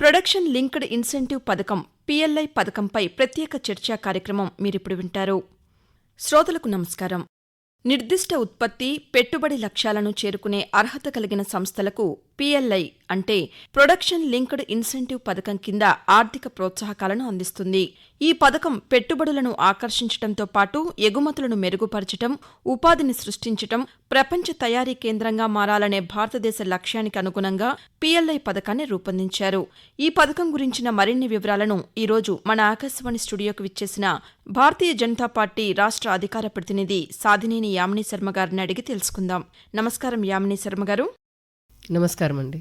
Production linked incentive పథకం PLI పథకంపై ప్రత్యేక చర్చా కార్యక్రమం మీరిప్పుడు వింటారు. శ్రోతలకు నమస్కారం. నిర్దిష్ట ఉత్పత్తి పెట్టుబడి లక్ష్యాలను చేరుకునే అర్హత కలిగిన సంస్థలకు పీఎల్ఐ అంటే ప్రొడక్షన్ లింక్డ్ ఇన్సెంటివ్ పథకం కింద ఆర్థిక ప్రోత్సాహకాలను అందిస్తుంది. ఈ పథకం పెట్టుబడులను ఆకర్షించడంతో పాటు ఎగుమతులను మెరుగుపరచడం ఉపాధిని సృష్టించడం ప్రపంచ తయారీ కేంద్రంగా మారాలనే భారతదేశ లక్ష్యానికి అనుగుణంగా పీఎల్ఐ పథకాన్ని రూపొందించారు. ఈ పథకం గురించిన మరిన్ని వివరాలను ఈరోజు మన ఆకాశవాణి స్టూడియోకు విచ్చేసిన భారతీయ జనతా పార్టీ రాష్ట్ర అధికార ప్రతినిధి సాధినేని యామిని శర్మ గారిని అడిగి తెలుసుకుందాం. నమస్కారం యామిని శర్మ గారు. నమస్కారం అండి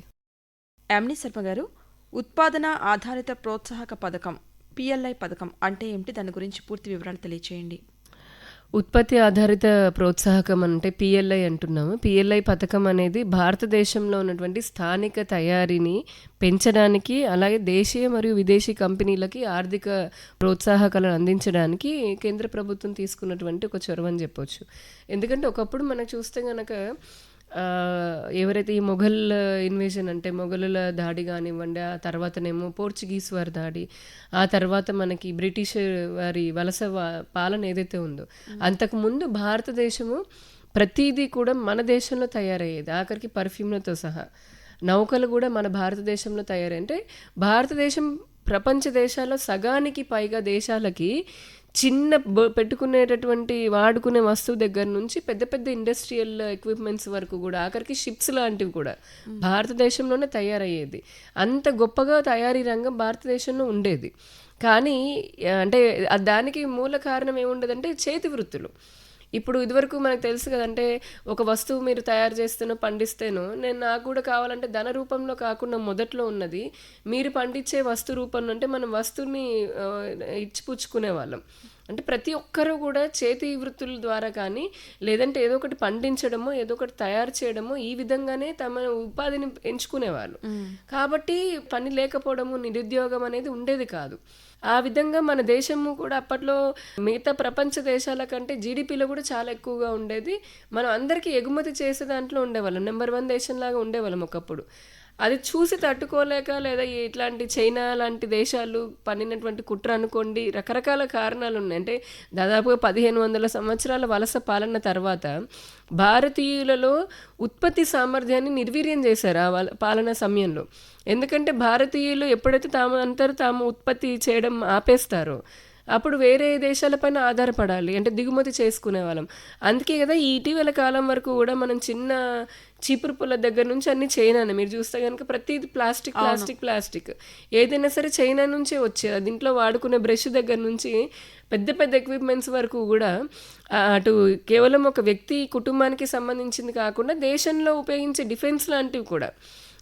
యామిని శర్మ గారు ఉత్పాదన ఆధారిత ప్రోత్సాహక పథకం పిఎల్ఐ పథకం అంటే ఏమిటి? దాని గురించి పూర్తి వివరాలు తెలియచేయండి. ఉత్పత్తి ఆధారిత ప్రోత్సాహకం అంటే పిఎల్ఐ అంటున్నాము. పిఎల్ఐ పథకం అనేది భారతదేశంలో ఉన్నటువంటి స్థానిక తయారీని పెంచడానికి అలాగే దేశీయ మరియు విదేశీ కంపెనీలకి ఆర్థిక ప్రోత్సాహకాలను అందించడానికి కేంద్ర ప్రభుత్వం తీసుకున్నటువంటి ఒక చొరవ అని చెప్పొచ్చు. ఎందుకంటే ఒకప్పుడు మనకు చూస్తే గనక ఆ, ఎవరైతే ఈ మొఘల్ ఇన్వేజన్ అంటే మొఘలుల దాడి కానివ్వండి ఆ తర్వాతనేమో పోర్చుగీస్ వారి దాడి ఆ తర్వాత మనకి బ్రిటిష్ వారి వలస పాలన ఏదైతే ఉందో. అంతకుముందు భారతదేశము ప్రతిదీ కూడా మన దేశంలో తయారయ్యేది ఆఖరికి పర్ఫ్యూమ్లతో సహా. నౌకలు కూడా మన భారతదేశంలో తయారై అంటే భారతదేశం ప్రపంచ దేశాల్లో సగానికి పైగా దేశాలకి చిన్న పెట్టుకునేటటువంటి వాడుకునే వస్తువు దగ్గర నుంచి పెద్ద పెద్ద ఇండస్ట్రియల్ ఎక్విప్మెంట్స్ వరకు కూడా ఆఖరికి షిప్స్ లాంటివి కూడా భారతదేశంలోనే తయారయ్యేది. అంత గొప్పగా తయారీ రంగం భారతదేశంలో ఉండేది. కానీ అంటే దానికి మూల కారణం ఏముండదంటే చేతి వృత్తులు. ఇప్పుడు ఇదివరకు మనకు తెలుసు కదంటే ఒక వస్తువు మీరు తయారు చేస్తేనో పండిస్తేనో నేను నాకు కూడా కావాలంటే ధన రూపంలో కాకుండా మొదట్లో ఉన్నది మీరు పండించే వస్తు రూపంలో అంటే మనం వస్తువుని ఇచ్చిపుచ్చుకునే వాళ్ళం. అంటే ప్రతి ఒక్కరూ కూడా చేతి వృత్తుల ద్వారా కానీ లేదంటే ఏదో ఒకటి పండించడమో ఏదో ఒకటి తయారు చేయడమో ఈ విధంగానే తమ ఉపాధిని ఎంచుకునేవాళ్ళు. కాబట్టి పని లేకపోవడము నిరుద్యోగం అనేది ఉండేది కాదు. ఆ విధంగా మన దేశము కూడా అప్పట్లో మిగతా ప్రపంచ దేశాల కంటే జీడిపిలో కూడా చాలా ఎక్కువగా ఉండేది. మనం అందరికీ ఎగుమతి చేసే దాంట్లో ఉండేవాళ్ళం. నెంబర్ వన్ దేశంలాగా ఉండేవాళ్ళం ఒకప్పుడు. అది చూసి తట్టుకోలేక లేదా ఇట్లాంటి చైనా లాంటి దేశాలు పన్నినటువంటి కుట్ర అనుకోండి రకరకాల కారణాలు ఉన్నాయి అంటే దాదాపుగా పదిహేను వందల సంవత్సరాల వలస పాలన తర్వాత భారతీయులలో ఉత్పత్తి సామర్థ్యాన్ని నిర్వీర్యం చేశారు ఆ వాళ్ళ పాలన సమయంలో. ఎందుకంటే భారతీయులు ఎప్పుడైతే తాము అంతరు తాము ఉత్పత్తి చేయడం ఆపేస్తారో అప్పుడు వేరే దేశాలపైన ఆధారపడాలి. అంటే దిగుమతి చేసుకునే వాళ్ళం. అందుకే కదా ఇటీవల కాలం వరకు కూడా మనం చిన్న చీపురు పుల్ల దగ్గర నుంచి అన్ని చైనానే. మీరు చూస్తే కనుక ప్రతిది ప్లాస్టిక్ ప్లాస్టిక్ ప్లాస్టిక్. ఏదైనా సరే చైనా నుంచే వచ్చేది. అది ఇంట్లో వాడుకునే బ్రష్ దగ్గర నుంచి పెద్ద పెద్ద ఎక్విప్మెంట్స్ వరకు కూడా అటు కేవలం ఒక వ్యక్తి కుటుంబానికి సంబంధించింది కాకుండా దేశంలో ఉపయోగించే డిఫెన్స్ లాంటివి కూడా.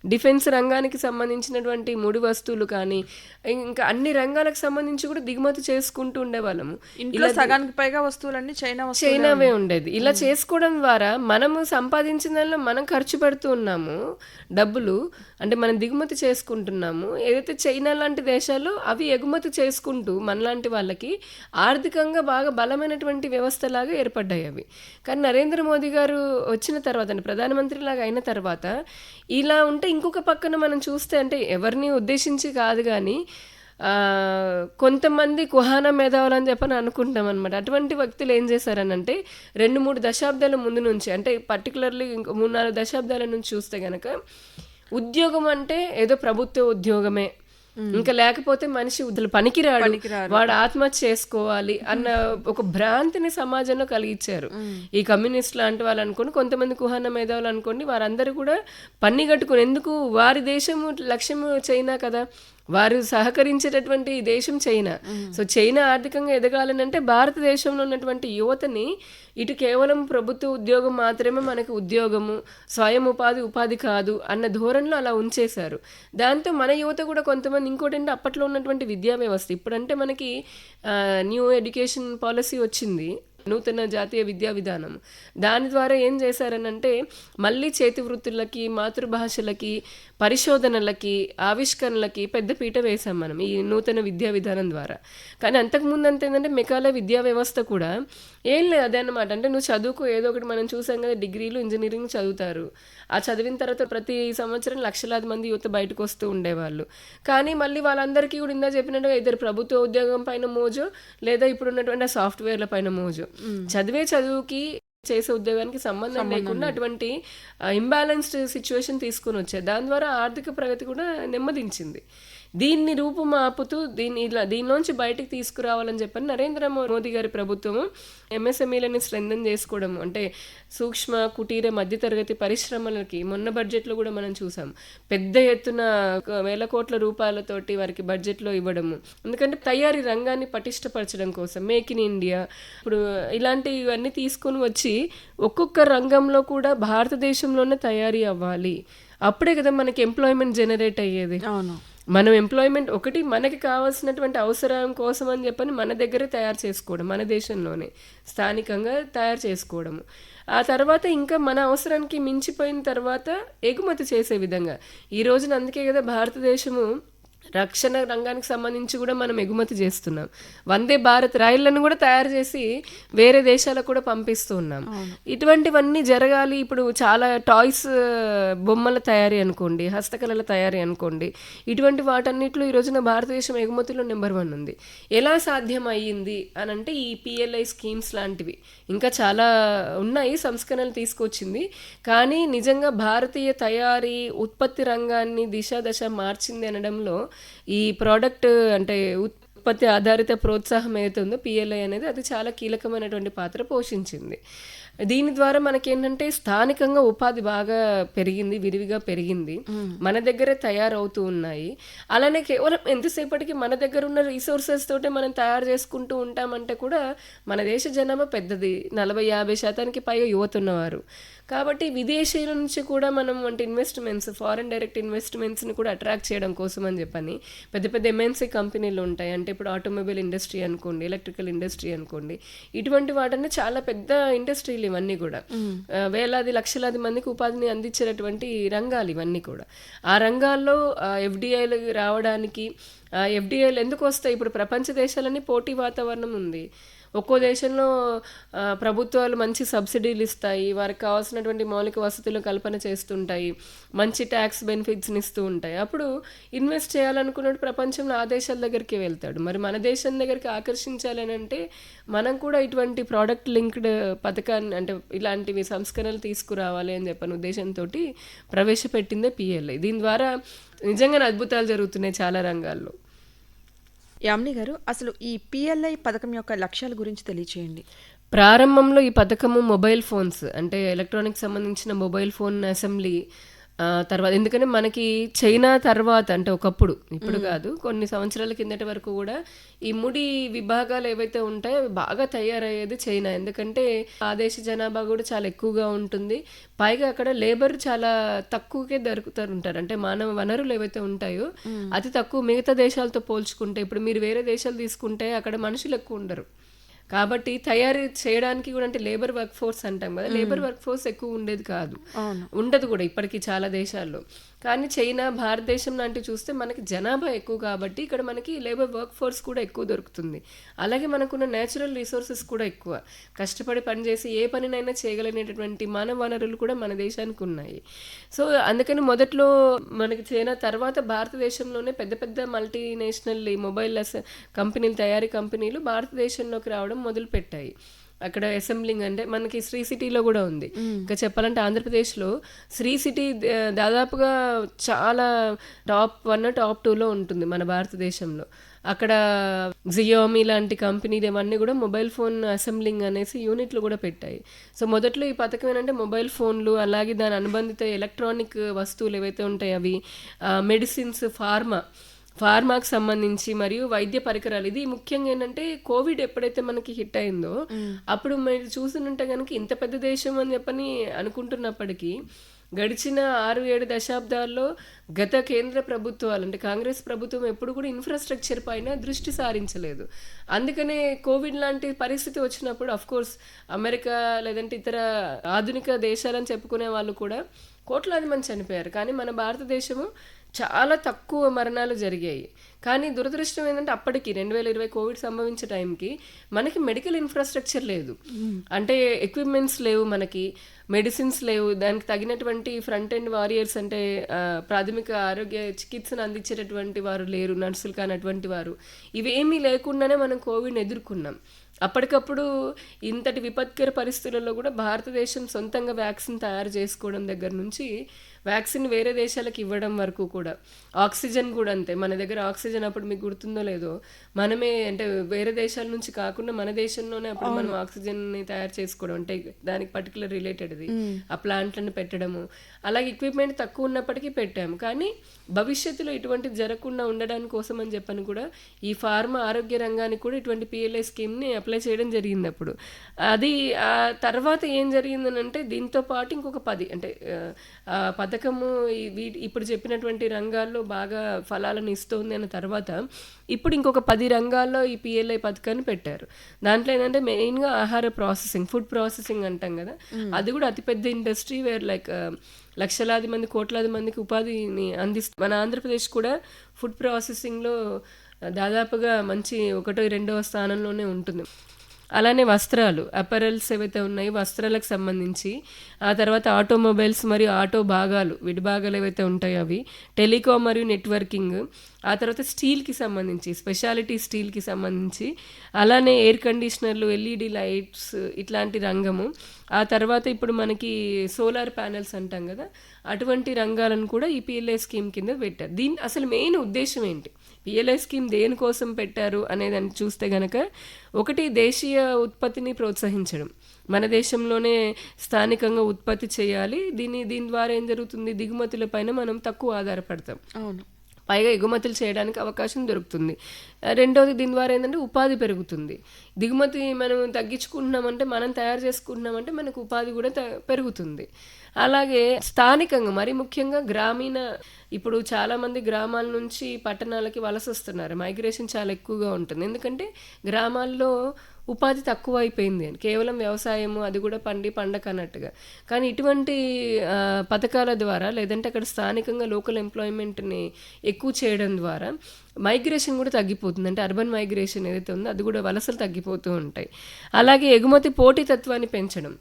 డిఫెన్స్ రంగానికి సంబంధించినటువంటి ముడి వస్తువులు కానీ ఇంకా అన్ని రంగాలకు సంబంధించి కూడా దిగుమతి చేసుకుంటూ ఉండేవాళ్ళము. ఇంట్లో సగానికి పైగా వస్తువులన్నీ చైనా చైనావే ఉండేది. ఇలా చేసుకోవడం ద్వారా మనము సంపాదించిన దానిలో మనం ఖర్చు పెడుతూ ఉన్నాము డబ్బులు అంటే మనం దిగుమతి చేసుకుంటున్నాము. ఏదైతే చైనా లాంటి దేశాలు అవి ఎగుమతి చేసుకుంటూ మనలాంటి వాళ్ళకి ఆర్థికంగా బాగా బలమైనటువంటి వ్యవస్థలాగా ఏర్పడ్డాయి అవి. కానీ నరేంద్ర మోదీ గారు వచ్చిన తర్వాత ప్రధానమంత్రి లాగా అయిన తర్వాత ఇలా ఉంటే అంటే ఇంకొక పక్కన మనం చూస్తే అంటే ఎవరిని ఉద్దేశించి కాదు కానీ కొంతమంది కుహాన మేధావులు అని చెప్పని అనుకుంటాం అనమాట అటువంటి వ్యక్తులు ఏం చేశారనంటే రెండు మూడు దశాబ్దాల ముందు నుంచి అంటే పర్టికులర్లీ ఇంకో మూడు నాలుగు దశాబ్దాల నుంచి చూస్తే కనుక ఉద్యోగం అంటే ఏదో ప్రభుత్వ ఉద్యోగమే. ఇంకా లేకపోతే మనిషి ఉద్యోగ పనికిరాడు. వాడు ఆత్మహత్య చేసుకోవాలి అన్న ఒక భ్రాంతిని సమాజంలో కలిగించారు. ఈ కమ్యూనిస్ట్ లాంటి వాళ్ళు అనుకోండి కొంతమంది కుహాన మేధావులు అనుకోండి వారందరూ కూడా పన్ని కట్టుకుని ఎందుకు వారి దేశము లక్ష్యము చైనా కదా వారు సహకరించేటటువంటి దేశం చైనా. సో చైనా ఆర్థికంగా ఎదగాలని అంటే భారతదేశంలో ఉన్నటువంటి యువతని ఇటు కేవలం ప్రభుత్వ ఉద్యోగం మాత్రమే మనకు ఉద్యోగము స్వయం ఉపాధి ఉపాధి కాదు అన్న ధోరణిలో అలా ఉంచేశారు. దాంతో మన యువత కూడా కొంతమంది ఇంకోటి అంటే అప్పట్లో ఉన్నటువంటి విద్యా వ్యవస్థ. ఇప్పుడంటే మనకి న్యూ ఎడ్యుకేషన్ పాలసీ వచ్చింది. నూతన జాతీయ విద్యా విధానం. దాని ద్వారా ఏం చేశారనంటే మళ్ళీ చేతి వృత్తులకి మాతృభాషలకి పరిశోధనలకి ఆవిష్కరణలకి పెద్దపీట వేశాం మనం ఈ నూతన విద్యా విధానం ద్వారా. కానీ అంతకుముందు అంత ఏంటంటే మెకాలే విద్యా వ్యవస్థ కూడా ఏం లేదు అదే అనమాట అంటే నువ్వు చదువుకు ఏదో ఒకటి మనం చూసాం కదా డిగ్రీలు ఇంజనీరింగ్ చదువుతారు. ఆ చదివిన తర్వాత ప్రతి సంవత్సరం లక్షలాది మంది యువత బయటకు వస్తూ ఉండేవాళ్ళు. కానీ మళ్ళీ వాళ్ళందరికీ కూడా ఇందా చెప్పినట్టుగా ఇద్దరు ప్రభుత్వ ఉద్యోగం పైన మోజు లేదా ఇప్పుడు ఉన్నటువంటి సాఫ్ట్వేర్ల పైన మోజు. చదివే చదువుకి చేసే ఉద్యోగానికి సంబంధం లేకుండా అటువంటి ఇంబ్యాలెన్స్డ్ సిచ్యువేషన్ తీసుకొని వచ్చాయి దాని ద్వారా ఆర్థిక ప్రగతి కూడా నెమ్మదించింది. దీన్ని రూపుమాపుతూ దీన్ని ఇలా దీనిలోంచి బయటికి తీసుకురావాలని చెప్పని నరేంద్ర మోదీ గారి ప్రభుత్వము ఎంఎస్ఎంఈలని స్ట్రెంథన్ చేసుకోవడం అంటే సూక్ష్మ కుటీర మధ్యతరగతి పరిశ్రమలకి మొన్న బడ్జెట్లో కూడా మనం చూసాం. పెద్ద ఎత్తున ఒక వేల కోట్ల రూపాయలతోటి వారికి బడ్జెట్లో ఇవ్వడము. ఎందుకంటే తయారీ రంగాన్ని పటిష్టపరచడం కోసం మేక్ ఇన్ ఇండియా ఇప్పుడు ఇలాంటివన్నీ తీసుకొని వచ్చి ఒక్కొక్క రంగంలో కూడా భారతదేశంలోనే తయారీ అవ్వాలి. అప్పుడే కదా మనకి ఎంప్లాయ్మెంట్ జనరేట్ అయ్యేది. అవును. మనం ఎంప్లాయ్మెంట్ ఒకటి మనకి కావాల్సినటువంటి అవసరం కోసం అని చెప్పని మన దగ్గరే తయారు చేసుకోవడం మన దేశంలోనే స్థానికంగా తయారు చేసుకోవడము. ఆ తర్వాత ఇంకా మన అవసరానికి మించిపోయిన తర్వాత ఎగుమతి చేసే విధంగా. ఈ రోజున అందుకే కదా భారతదేశము రక్షణ రంగానికి సంబంధించి కూడా మనం ఎగుమతి చేస్తున్నాం. వందే భారత్ రైళ్ళను కూడా తయారు చేసి వేరే దేశాలకు కూడా పంపిస్తూ ఉన్నాం. ఇటువంటివన్నీ జరగాలి. ఇప్పుడు చాలా టాయ్స్ బొమ్మల తయారీ అనుకోండి హస్తకళల తయారీ అనుకోండి ఇటువంటి వాటన్నిటిలో ఈ రోజున భారతదేశం ఎగుమతిలో నెంబర్ వన్ ఉంది. ఎలా సాధ్యం అయ్యింది అని అంటే ఈ పిఎల్ఐ స్కీమ్స్ లాంటివి. ఇంకా చాలా ఉన్నాయి సంస్కరణలు తీసుకొచ్చింది. కానీ నిజంగా భారతీయ తయారీ ఉత్పత్తి రంగాన్ని దిశ దశ మార్చింది అనడంలో ఈ ప్రోడక్ట్ అంటే ఉత్పత్తి ఆధారిత ప్రోత్సాహం ఏదైతే ఉందో పిఎల్ఐ అనేది అది చాలా కీలకమైనటువంటి పాత్ర పోషించింది. దీని ద్వారా మనకేంటంటే స్థానికంగా ఉపాధి బాగా పెరిగింది విరివిగా పెరిగింది. మన దగ్గరే తయారవుతూ ఉన్నాయి. అలానే కేవలం ఎంతసేపటికి మన దగ్గర ఉన్న రీసోర్సెస్ తోటే మనం తయారు చేసుకుంటూ ఉంటామంటే కూడా మన దేశ జనాభా పెద్దది. నలభై యాభై శాతానికి పైగా యువత ఉన్నవారు కాబట్టి విదేశీయుల నుంచి కూడా మనం అంటే ఇన్వెస్ట్మెంట్స్ ఫారెన్ డైరెక్ట్ ఇన్వెస్ట్మెంట్స్ని కూడా అట్రాక్ట్ చేయడం కోసం అని చెప్పని పెద్ద పెద్ద ఎంఎన్సీ కంపెనీలు ఉంటాయి. అంటే ఇప్పుడు ఆటోమొబైల్ ఇండస్ట్రీ అనుకోండి ఎలక్ట్రికల్ ఇండస్ట్రీ అనుకోండి ఇటువంటి వాటన్ని చాలా పెద్ద ఇండస్ట్రీలు ఇవన్నీ కూడా. వేలాది లక్షలాది మందికి ఉపాధిని అందించేటటువంటి రంగాలు ఇవన్నీ కూడా. ఆ రంగాల్లో ఎఫ్డిఐలు రావడానికి ఎఫ్డిఐలు ఎందుకు వస్తాయి? ఇప్పుడు ప్రపంచ దేశాలన్నీ పోటీ వాతావరణం ఉంది. ఒక్కో దేశంలో ప్రభుత్వాలు మంచి సబ్సిడీలు ఇస్తాయి వారికి కావాల్సినటువంటి మౌలిక వసతులు కల్పన చేస్తుంటాయి మంచి ట్యాక్స్ బెనిఫిట్స్ని ఇస్తూ ఉంటాయి. అప్పుడు ఇన్వెస్ట్ చేయాలనుకున్నట్టు ప్రపంచంలో ఆ దేశాల దగ్గరికి వెళ్తాడు. మరి మన దేశం దగ్గరికి ఆకర్షించాలని అంటే మనం కూడా ఇటువంటి ప్రోడక్ట్ లింక్డ్ పథకాన్ని అంటే ఇలాంటివి సంస్కరణలు తీసుకురావాలి అని చెప్పని ఉద్దేశంతో ప్రవేశపెట్టిందే పిఎల్ఐ దీని ద్వారా నిజంగానే అద్భుతాలు జరుగుతున్నాయి చాలా రంగాల్లో. యామిని గారు అసలు ఈ పిఎల్ఐ పథకం యొక్క లక్ష్యాల గురించి తెలియచేయండి. ప్రారంభంలో ఈ పథకము మొబైల్ ఫోన్స్ అంటే ఎలక్ట్రానిక్ సంబంధించిన మొబైల్ ఫోన్ అసెంబ్లీ తర్వాత ఎందుకంటే మనకి చైనా తర్వాత అంటే ఒకప్పుడు ఇప్పుడు కాదు కొన్ని సంవత్సరాల కిందటి వరకు కూడా ఈ ముడి విభాగాలు ఏవైతే ఉంటాయో అవి బాగా తయారయ్యేది చైనా. ఎందుకంటే ఆ దేశ జనాభా కూడా చాలా ఎక్కువగా ఉంటుంది. పైగా అక్కడ లేబర్ చాలా తక్కువకే దొరుకుతారు ఉంటారు. అంటే మానవ వనరులు ఏవైతే ఉంటాయో అతి తక్కువ మిగతా దేశాలతో పోల్చుకుంటే ఇప్పుడు మీరు వేరే దేశాలు తీసుకుంటే అక్కడ మనుషులు ఎక్కువ ఉండరు. కాబట్టి తయారీ చేయడానికి కూడా అంటే లేబర్ వర్క్ ఫోర్స్ అంటాం కదా. లేబర్ వర్క్ ఫోర్స్ ఎక్కువ ఉండేది కాదు. ఉండదు కూడా ఇప్పటికీ చాలా దేశాల్లో. కానీ చైనా భారతదేశం లాంటివి చూస్తే మనకి జనాభా ఎక్కువ కాబట్టి ఇక్కడ మనకి లేబర్ వర్క్ ఫోర్స్ కూడా ఎక్కువ దొరుకుతుంది. అలాగే మనకున్న నేచురల్ రిసోర్సెస్ కూడా ఎక్కువ. కష్టపడి పనిచేసి ఏ పనినైనా చేయగలిగినటువంటి మానవ వనరులు కూడా మన దేశానికి ఉన్నాయి. సో అందుకని మొదట్లో మనకి చైనా తర్వాత భారతదేశంలోనే పెద్ద పెద్ద మల్టీనేషనల్ మొబైల్ కంపెనీలు తయారీ కంపెనీలు భారతదేశంలోకి రావడం మొదలు పెట్టాయి అక్కడ అసెంబ్లింగ్ అంటే మనకి శ్రీ సిటీలో కూడా ఉంది. ఇంకా చెప్పాలంటే ఆంధ్రప్రదేశ్లో శ్రీ సిటీ దాదాపుగా చాలా టాప్ వన్ టాప్ టూలో ఉంటుంది మన భారతదేశంలో. అక్కడ జియోమి లాంటి కంపెనీలు ఇవన్నీ కూడా మొబైల్ ఫోన్ అసెంబ్లింగ్ అనేసి యూనిట్లు కూడా పెట్టాయి. సో మొదట్లో ఈ పథకం ఏంటంటే మొబైల్ ఫోన్లు అలాగే దాని అనుబంధిత ఎలక్ట్రానిక్ వస్తువులు ఏవైతే ఉంటాయి అవి మెడిసిన్స్ ఫార్మా ఫార్మాకు సంబంధించి మరియు వైద్య పరికరాలు. ఇది ముఖ్యంగా ఏంటంటే కోవిడ్ ఎప్పుడైతే మనకి హిట్ అయిందో అప్పుడు మీరు చూసినుంటే కనుక ఇంత పెద్ద దేశం అని చెప్పని అనుకుంటున్నప్పటికీ గడిచిన ఆరు ఏడు దశాబ్దాల్లో గత కేంద్ర ప్రభుత్వాలు అంటే కాంగ్రెస్ ప్రభుత్వం ఎప్పుడు కూడా ఇన్ఫ్రాస్ట్రక్చర్ పైన దృష్టి సారించలేదు. అందుకనే కోవిడ్ లాంటి పరిస్థితి వచ్చినప్పుడు అఫ్ కోర్స్ అమెరికా లేదంటే ఇతర ఆధునిక దేశాలని చెప్పుకునే వాళ్ళు కూడా కోట్లాది మంది చనిపోయారు. కానీ మన భారతదేశము చాలా తక్కువ మరణాలు జరిగాయి. కానీ దురదృష్టం ఏంటంటే అప్పటికి రెండు వేల ఇరవై కోవిడ్ సంభవించే టైంకి మనకి మెడికల్ ఇన్ఫ్రాస్ట్రక్చర్ లేదు. అంటే ఎక్విప్మెంట్స్ లేవు మనకి. మెడిసిన్స్ లేవు. దానికి తగినటువంటి ఫ్రంట్ ఎండ్ వారియర్స్ అంటే ప్రాథమిక ఆరోగ్య చికిత్సను అందించేటటువంటి వారు లేరు నర్సులు కానటువంటి వారు. ఇవేమీ లేకుండానే మనం కోవిడ్ని ఎదుర్కొన్నాం. అప్పటికప్పుడు ఇంతటి విపత్కర పరిస్థితులలో కూడా భారతదేశం సొంతంగా వ్యాక్సిన్ తయారు చేసుకోవడం దగ్గర నుంచి వ్యాక్సిన్ వేరే దేశాలకు ఇవ్వడం వరకు కూడా ఆక్సిజన్ కూడా అంతే. మన దగ్గర ఆక్సిజన్ అప్పుడు మీకు గుర్తుందో లేదో మనమే అంటే వేరే దేశాల నుంచి కాకుండా మన దేశంలోనే అప్పుడు మనం ఆక్సిజన్ని తయారు చేసుకోవడం అంటే దానికి పర్టికులర్ రిలేటెడ్ది ఆ ప్లాంట్లను పెట్టడము. అలాగే ఎక్విప్మెంట్ తక్కువ ఉన్నప్పటికీ పెట్టాము. కానీ భవిష్యత్తులో ఇటువంటి జరగకుండా ఉండడానికి కోసం అని చెప్పని కూడా ఈ ఫార్మా ఆరోగ్య రంగానికి కూడా ఇటువంటి పిఎల్ఐ స్కీమ్ని అప్లై చేయడం జరిగింది అప్పుడు. అది ఆ తర్వాత ఏం జరిగిందని అంటే దీంతో పాటు ఇంకొక పది అంటే ఆ పథకము ఇప్పుడు చెప్పినటువంటి రంగాల్లో బాగా ఫలాలను ఇస్తుంది అన్న తర్వాత ఇప్పుడు ఇంకొక పది రంగాల్లో ఈ పిఎల్ఐ పథకాన్ని పెట్టారు. దాంట్లో ఏంటంటే మెయిన్గా ఆహార ప్రాసెసింగ్ ఫుడ్ ప్రాసెసింగ్ అంటాం కదా. అది కూడా అతిపెద్ద ఇండస్ట్రీ వేర్ లైక్ లక్షలాది మంది కోట్లాది మందికి ఉపాధిని అందిస్తుంది మన ఆంధ్రప్రదేశ్ కూడా ఫుడ్ ప్రాసెసింగ్లో దాదాపుగా మంచి ఒకటో రెండవ స్థానంలోనే ఉంటుంది. అలానే వస్త్రాలు. అపరల్స్ ఏవైతే ఉన్నాయో వస్త్రాలకు సంబంధించి ఆ తర్వాత ఆటోమొబైల్స్ మరియు ఆటో భాగాలు విడిభాగాలు ఏవైతే ఉంటాయో అవి టెలికాం మరియు నెట్వర్కింగ్ ఆ తర్వాత స్టీల్కి సంబంధించి స్పెషాలిటీ స్టీల్కి సంబంధించి అలానే ఎయిర్ కండిషనర్లు ఎల్ఈడి లైట్స్ ఇట్లాంటి రంగము. ఆ తర్వాత ఇప్పుడు మనకి సోలార్ ప్యానెల్స్ అంటాం కదా అటువంటి రంగాలను కూడా ఈ పిఎల్ఏ స్కీమ్ కింద పెట్టారు. దీని అసలు మెయిన్ ఉద్దేశం ఏంటి? పిఎల్ఐ స్కీమ్ దేనికోసం పెట్టారు అనేదాన్ని చూస్తే గనక ఒకటి దేశీయ ఉత్పత్తిని ప్రోత్సహించడం. మన దేశంలోనే స్థానికంగా ఉత్పత్తి చేయాలి. దీని దీని ద్వారా ఏం జరుగుతుంది? దిగుమతుల పైన మనం తక్కువ ఆధారపడతాం. అవును. పైగా ఎగుమతులు చేయడానికి అవకాశం దొరుకుతుంది. రెండవది దీని ద్వారా ఏంటంటే ఉపాధి పెరుగుతుంది. దిగుమతి మనం తగ్గించుకుంటున్నామంటే మనం తయారు చేసుకుంటున్నామంటే మనకు ఉపాధి కూడా పెరుగుతుంది. అలాగే స్థానికంగా మరి ముఖ్యంగా గ్రామీణ ఇప్పుడు చాలామంది గ్రామాల నుంచి పట్టణాలకి వలస వస్తున్నారు. మైగ్రేషన్ చాలా ఎక్కువగా ఉంటుంది. ఎందుకంటే గ్రామాల్లో ఉపాధి తక్కువ అయిపోయింది అని. కేవలం వ్యవసాయము అది కూడా పండి పండక అన్నట్టుగా. కానీ ఇటువంటి పథకాల ద్వారా లేదంటే అక్కడ స్థానికంగా లోకల్ ఎంప్లాయ్మెంట్ని ఎక్కువ చేయడం ద్వారా మైగ్రేషన్ కూడా తగ్గిపోతుంది. అంటే అర్బన్ మైగ్రేషన్ ఏదైతే ఉందో అది కూడా వలసలు తగ్గిపోతూ ఉంటాయి. అలాగే ఎగుమతి పోటీతత్వాన్ని పెంచడం.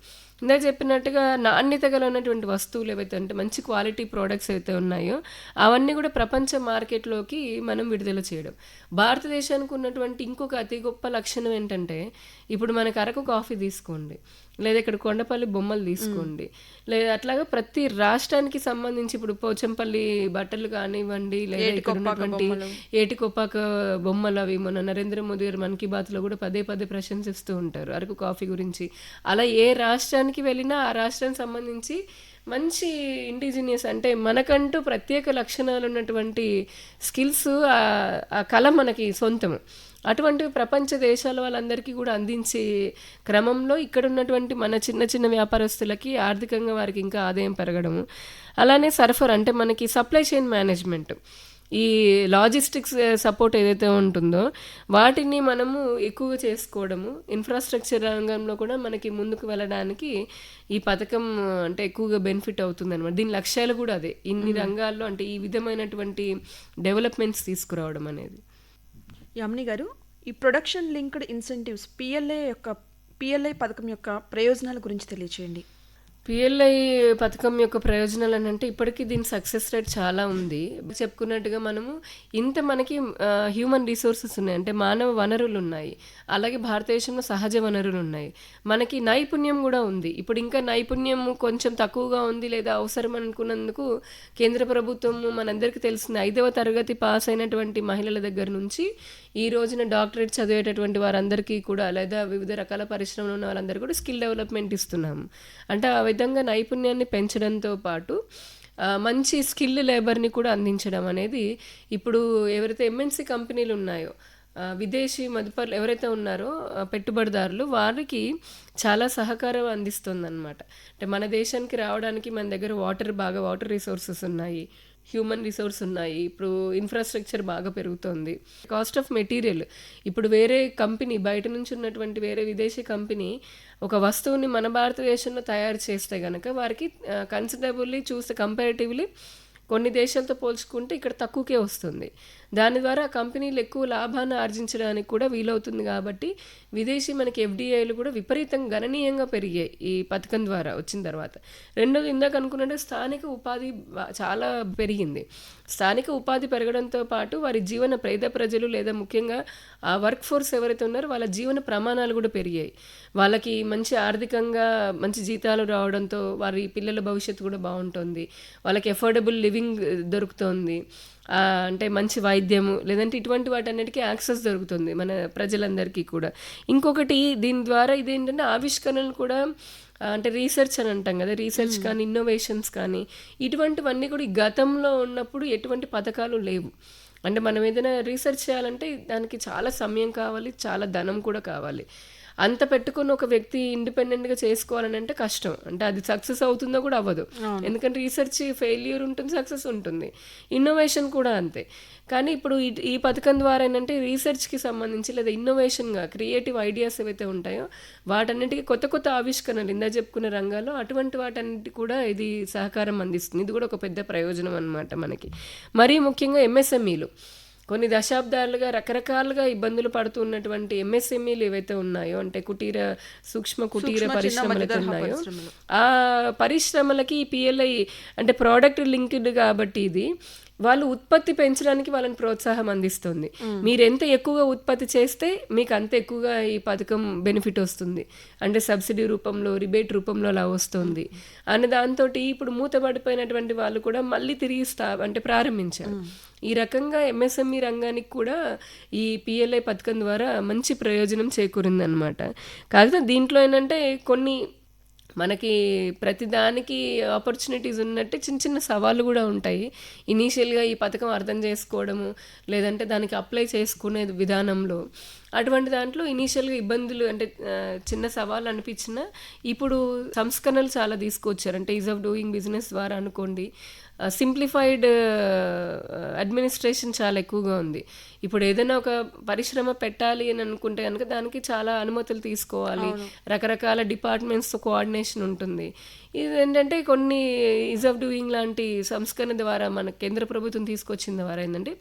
ఇందాక చెప్పినట్టుగా నాణ్యత గల ఉన్నటువంటి వస్తువులు ఏవైతే అంటే మంచి క్వాలిటీ ప్రోడక్ట్స్ అయితే ఉన్నాయో అవన్నీ కూడా ప్రపంచ మార్కెట్లోకి మనం విడుదల చేయడం. భారతదేశానికి ఉన్నటువంటి ఇంకొక అతి గొప్ప లక్షణం ఏంటంటే ఇప్పుడు మనకు అరకు కాఫీ తీసుకోండి. లేదా ఇక్కడ కొండపల్లి బొమ్మలు తీసుకోండి. లేదా అట్లాగా ప్రతి రాష్ట్రానికి సంబంధించి ఇప్పుడు పోచంపల్లి బట్టలు కానివ్వండి లేదా ఇక్కడ ఉన్నటువంటి ఏటికొప్పాక బొమ్మలు అవి మన నరేంద్ర మోదీ గారు మన్ కీ బాత్లో కూడా పదే పదే ప్రశంసిస్తూ ఉంటారు అరకు కాఫీ గురించి. అలా ఏ రాష్ట్రానికి వెళ్ళినా ఆ రాష్ట్రానికి సంబంధించి మంచి ఇండిజినియస్ అంటే మనకంటూ ప్రత్యేక లక్షణాలు ఉన్నటువంటి స్కిల్స్ ఆ కళ మనకి సొంతము అటువంటి ప్రపంచ దేశాల వాళ్ళందరికీ కూడా అందించే క్రమంలో ఇక్కడ ఉన్నటువంటి మన చిన్న చిన్న వ్యాపారస్తులకి ఆర్థికంగా వారికి ఇంకా ఆదాయం పెరగడము. అలానే సరఫరా అంటే మనకి సప్లై చైన్ మేనేజ్మెంట్. ఈ లాజిస్టిక్స్ సపోర్ట్ ఏదైతే ఉంటుందో వాటిని మనము ఎక్కువగా చేసుకోవడము. ఇన్ఫ్రాస్ట్రక్చర్ రంగంలో కూడా మనకి ముందుకు వెళ్ళడానికి ఈ పథకం అంటే ఎక్కువగా బెనిఫిట్ అవుతుంది అనమాట దీని లక్ష్యాలు కూడా అదే. ఇన్ని రంగాల్లో అంటే ఈ విధమైనటువంటి డెవలప్మెంట్స్ తీసుకురావడం అనేది. యామిని గారు ఈ ప్రొడక్షన్ లింక్డ్ ఇన్సెంటివ్స్ పిఎల్ఐ యొక్క పిఎల్ఐ పథకం యొక్క ప్రయోజనాల గురించి తెలియచేయండి. పిఎల్ఐ పథకం యొక్క ప్రయోజనాలు అని అంటే ఇప్పటికీ దీని సక్సెస్ రేట్ చాలా ఉంది. చెప్పుకున్నట్టుగా మనము ఇంత మనకి హ్యూమన్ రిసోర్సెస్ ఉన్నాయి. అంటే మానవ వనరులు ఉన్నాయి. అలాగే భారతదేశంలో సహజ వనరులు ఉన్నాయి. మనకి నైపుణ్యం కూడా ఉంది. ఇప్పుడు ఇంకా నైపుణ్యం కొంచెం తక్కువగా ఉంది లేదా అవసరం అనుకున్నందుకు కేంద్ర ప్రభుత్వం మనందరికీ తెలిసింది. ఐదవ తరగతి పాస్ అయినటువంటి మహిళల దగ్గర నుంచి ఈ రోజున డాక్టరేట్ చదివేటటువంటి వారందరికీ కూడా లేదా వివిధ రకాల పరిశ్రమలు ఉన్న వాళ్ళందరూ కూడా స్కిల్ డెవలప్మెంట్ ఇస్తున్నాము. అంటే ఆ విధంగా నైపుణ్యాన్ని పెంచడంతో పాటు మంచి స్కిల్ లేబర్ని కూడా అందించడం అనేది ఇప్పుడు ఎవరైతే ఎంఎన్సీ కంపెనీలు ఉన్నాయో విదేశీ మదుపర్లు ఎవరైతే ఉన్నారో పెట్టుబడిదారులు వారికి చాలా సహకారం అందిస్తుందన్నమాట. అంటే మన దేశానికి రావడానికి మన దగ్గర వాటర్ బాగా వాటర్ రిసోర్సెస్ ఉన్నాయి. హ్యూమన్ రిసోర్స్ ఉన్నాయి. ఇప్పుడు ఇన్ఫ్రాస్ట్రక్చర్ బాగా పెరుగుతోంది. Cost of material. ఇప్పుడు వేరే కంపెనీ బయట నుంచి ఉన్నటువంటి వేరే విదేశీ కంపెనీ ఒక వస్తువుని మన భారతదేశంలో తయారు చేస్తే కనుక వారికి కన్సిడరబుల్లీ చూస్తే కంపారిటివ్లీ కొన్ని దేశాలతో పోల్చుకుంటే ఇక్కడ తక్కువకే వస్తుంది. దాని ద్వారా కంపెనీలు ఎక్కువ లాభాన్ని ఆర్జించడానికి కూడా వీలవుతుంది కాబట్టి విదేశీ మనకి ఎఫ్డిఐలు కూడా విపరీతంగా గణనీయంగా పెరిగాయి ఈ పథకం ద్వారా వచ్చిన తర్వాత. రెండోది ఇందాక అనుకున్నట్టు స్థానిక ఉపాధి చాలా పెరిగింది. స్థానిక ఉపాధి పెరగడంతో పాటు వారి జీవన పేద ప్రజలు లేదా ముఖ్యంగా ఆ వర్క్ ఫోర్స్ ఎవరైతే ఉన్నారో వాళ్ళ జీవన ప్రమాణాలు కూడా పెరిగాయి. వాళ్ళకి మంచి ఆర్థికంగా మంచి జీతాలు రావడంతో వారి పిల్లల భవిష్యత్తు కూడా బాగుంటుంది. వాళ్ళకి ఎఫోర్డబుల్ లివింగ్ దొరుకుతోంది. అంటే మంచి వైద్యము లేదంటే ఇటువంటి వాటన్నిటికీ యాక్సెస్ దొరుకుతుంది మన ప్రజలందరికీ కూడా. ఇంకొకటి దీని ద్వారా ఇదేంటంటే ఆవిష్కరణలు కూడా అంటే రీసెర్చ్ అని అంటాం కదా రీసెర్చ్ కానీ ఇన్నోవేషన్స్ కానీ ఇటువంటివన్నీ కూడా ఈ గతంలో ఉన్నప్పుడు ఎటువంటి పథకాలు లేవు. అంటే మనం ఏదైనా రీసెర్చ్ చేయాలంటే దానికి చాలా సమయం కావాలి చాలా ధనం కూడా కావాలి. అంత పెట్టుకున్న ఒక వ్యక్తి ఇండిపెండెంట్గా చేసుకోవాలని అంటే కష్టం. అంటే అది సక్సెస్ అవుతుందో కూడా అవ్వదు. ఎందుకంటే రీసెర్చ్ ఫెయిల్యూర్ ఉంటుంది సక్సెస్ ఉంటుంది. ఇన్నోవేషన్ కూడా అంతే. కానీ ఇప్పుడు ఈ పథకం ద్వారా ఏంటంటే రీసెర్చ్కి సంబంధించి లేదా ఇన్నోవేషన్గా క్రియేటివ్ ఐడియాస్ ఏవైతే ఉంటాయో వాటన్నిటికీ కొత్త కొత్త ఆవిష్కరణలు ఇందా చెప్పుకున్న రంగాల్లో అటువంటి వాటన్నిటి కూడా ఇది సహకారం అందిస్తుంది. ఇది కూడా ఒక పెద్ద ప్రయోజనం అన్నమాట మనకి. మరీ ముఖ్యంగా ఎంఎస్ఎంఈలు కొన్ని దశాబ్దాలుగా రకరకాలుగా ఇబ్బందులు పడుతున్నటువంటి ఎంఎస్ఎంఈలు ఏవైతే ఉన్నాయో అంటే కుటీర సూక్ష్మ కుటీర పరిశ్రమలు ఉన్నాయో ఆ పరిశ్రమలకి పిఎల్ఐ అంటే ప్రోడక్ట్ లింక్డ్ కాబట్టి ఇది. వాళ్ళు ఉత్పత్తి పెంచడానికి వాళ్ళని ప్రోత్సాహం అందిస్తుంది. మీరు ఎంత ఎక్కువగా ఉత్పత్తి చేస్తే మీకు అంత ఎక్కువగా ఈ పథకం బెనిఫిట్ వస్తుంది. అంటే సబ్సిడీ రూపంలో రిబేట్ రూపంలో అలా వస్తుంది. అనే దాంతో ఇప్పుడు మూతపడిపోయినటువంటి వాళ్ళు కూడా మళ్ళీ తిరిగి స్థా అంటే ప్రారంభించారు. ఈ రకంగా ఎంఎస్ఎంఈ రంగానికి కూడా ఈ పిఎల్ఐ పథకం ద్వారా మంచి ప్రయోజనం చేకూరిందనమాట కాకపోతే దీంట్లో ఏంటంటే కొన్ని మనకి ప్రతిదానికి ఆపర్చునిటీస్ ఉన్నట్టే చిన్న చిన్న సవాళ్ళు కూడా ఉంటాయి. ఇనీషియల్గా ఈ పథకం అర్థం చేసుకోవడము లేదంటే దానికి అప్లై చేసుకునే విధానంలో. అటువంటి దాంట్లో ఇనీషియల్గా ఇబ్బందులు అంటే చిన్న సవాళ్ళు అనిపించిన ఇప్పుడు సంస్కరణలు చాలా తీసుకొచ్చారు. అంటే ఈజ్ ఆఫ్ డూయింగ్ బిజినెస్ ద్వారా అనుకోండి. సింప్లిఫైడ్ అడ్మినిస్ట్రేషన్ చాలా ఎక్కువగా ఉంది. ఇప్పుడు ఏదైనా ఒక పరిశ్రమ పెట్టాలి అని అనుకుంటే కనుక దానికి చాలా అనుమతులు తీసుకోవాలి. రకరకాల డిపార్ట్మెంట్స్తో కోఆర్డినేషన్ ఉంటుంది. ఇది ఏంటంటే కొన్ని ఈజ్ ఆఫ్ డూయింగ్ లాంటి సంస్కరణ ద్వారా మన కేంద్ర ప్రభుత్వం తీసుకొచ్చిన ద్వారా ఏంటంటే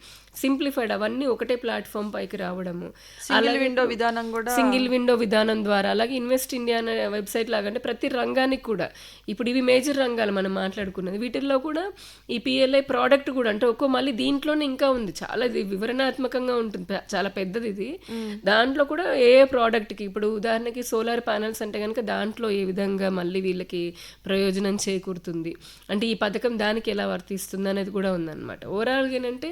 సింప్లిఫైడ్ అవన్నీ ఒకటే ప్లాట్ఫామ్ పైకి రావడము. సింగిల్ విండో విధానం కూడా సింగిల్ విండో విధానం ద్వారా అలాగే ఇన్వెస్ట్ ఇండియా అనే వెబ్సైట్ లాగా అంటే ప్రతి రంగానికి కూడా. ఇప్పుడు ఇవి మేజర్ రంగాలు మనం మాట్లాడుకున్నది. వీటిల్లో కూడా ఈ పిఎల్ఐ ప్రోడక్ట్ కూడా అంటే ఒక్కో మళ్ళీ దీంట్లోనే ఇంకా ఉంది. చాలా ఇది వివరణాత్మకంగా ఉంటుంది. చాలా పెద్దది ఇది. దాంట్లో కూడా ఏ ప్రోడక్ట్కి ఇప్పుడు ఉదాహరణకి సోలార్ ప్యానల్స్ అంటే కనుక దాంట్లో ఏ విధంగా మళ్ళీ వీళ్ళకి ప్రయోజనం చేకూరుతుంది. అంటే ఈ పథకం దానికి ఎలా వర్తిస్తుంది అనేది కూడా ఉందన్నమాట. ఓవరాల్గా ఏంటంటే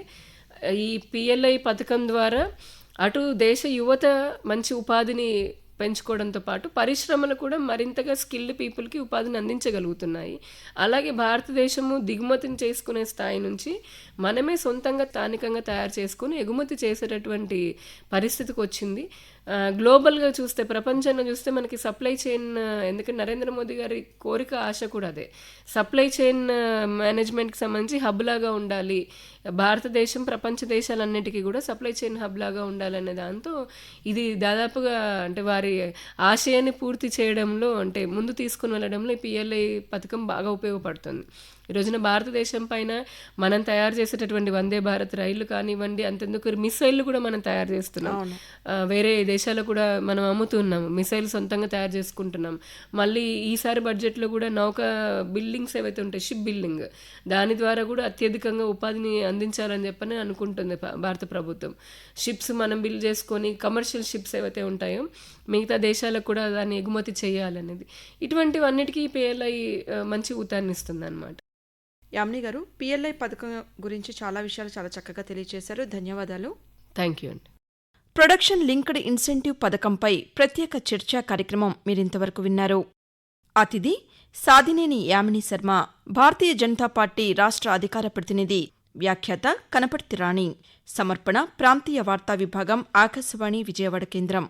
ఈ పిఎల్ఐ పథకం ద్వారా అటు దేశ యువత మంచి ఉపాధిని పెంచుకోవడంతో పాటు పరిశ్రమలు కూడా మరింతగా స్కిల్డ్ పీపుల్కి ఉపాధిని అందించగలుగుతున్నాయి. అలాగే భారతదేశము దిగుమతిని చేసుకునే స్థాయి నుంచి మనమే సొంతంగా స్థానికంగా తయారు చేసుకుని ఎగుమతి చేసేటటువంటి పరిస్థితికి వచ్చింది. గ్లోబల్గా చూస్తే ప్రపంచంలో చూస్తే మనకి సప్లై చైన్ ఎందుకంటే నరేంద్ర మోదీ గారి కోరిక ఆశ కూడా అదే. సప్లై చైన్ మేనేజ్మెంట్కి సంబంధించి హబ్ లాగా ఉండాలి. భారతదేశం ప్రపంచ దేశాలన్నిటికీ కూడా సప్లై చైన్ హబ్ లాగా ఉండాలనే దాంతో ఇది దాదాపుగా అంటే వారి ఆశయాన్ని పూర్తి చేయడంలో అంటే ముందు తీసుకుని వెళ్ళడంలో ఈ పిఎల్ఐ పథకం బాగా ఉపయోగపడుతుంది. ఈ రోజున భారతదేశం పైన మనం తయారు చేసేటటువంటి వందే భారత్ రైళ్ళు కానివ్వండి అంతెందుకు మిసైళ్ళు కూడా మనం తయారు చేస్తున్నాం. వేరే దేశాలకు కూడా మనం అమ్ముతున్నాం మిసైల్ సొంతంగా తయారు చేసుకుంటున్నాం. మళ్ళీ ఈసారి బడ్జెట్లో కూడా నౌక బిల్డింగ్స్ ఏవైతే ఉంటాయి షిప్ బిల్డింగ్ దాని ద్వారా కూడా అత్యధికంగా ఉపాధిని అందించాలని చెప్పని అనుకుంటుంది భారత ప్రభుత్వం. షిప్స్ మనం బిల్డ్ చేసుకొని కమర్షియల్ షిప్స్ ఏవైతే ఉంటాయో మిగతా దేశాలకు కూడా దాన్ని ఎగుమతి చేయాలనేది. ఇటువంటివన్నిటికీ పిఎల్ఐ మంచి ఊతాన్ని ఇస్తుంది అనమాట యామిని గారు పిఎల్ఐ పథకం గురించి చాలా విషయాలు చాలా చక్కగా తెలియజేశారు ధన్యవాదాలు. థ్యాంక్ యూ అండి. ప్రొడక్షన్ లింక్డ్ ఇన్సెంటివ్ పథకంపై ప్రత్యేక చర్చా కార్యక్రమం మీరింతవరకు విన్నారు. అతిథి సాదినేని యామిని శర్మ భారతీయ జనతా పార్టీ రాష్ట్ర అధికార ప్రతినిధి వ్యాఖ్యాత కనపర్తి రాణి సమర్పణ ప్రాంతీయ వార్తా విభాగం ఆకాశవాణి విజయవాడ కేంద్రం.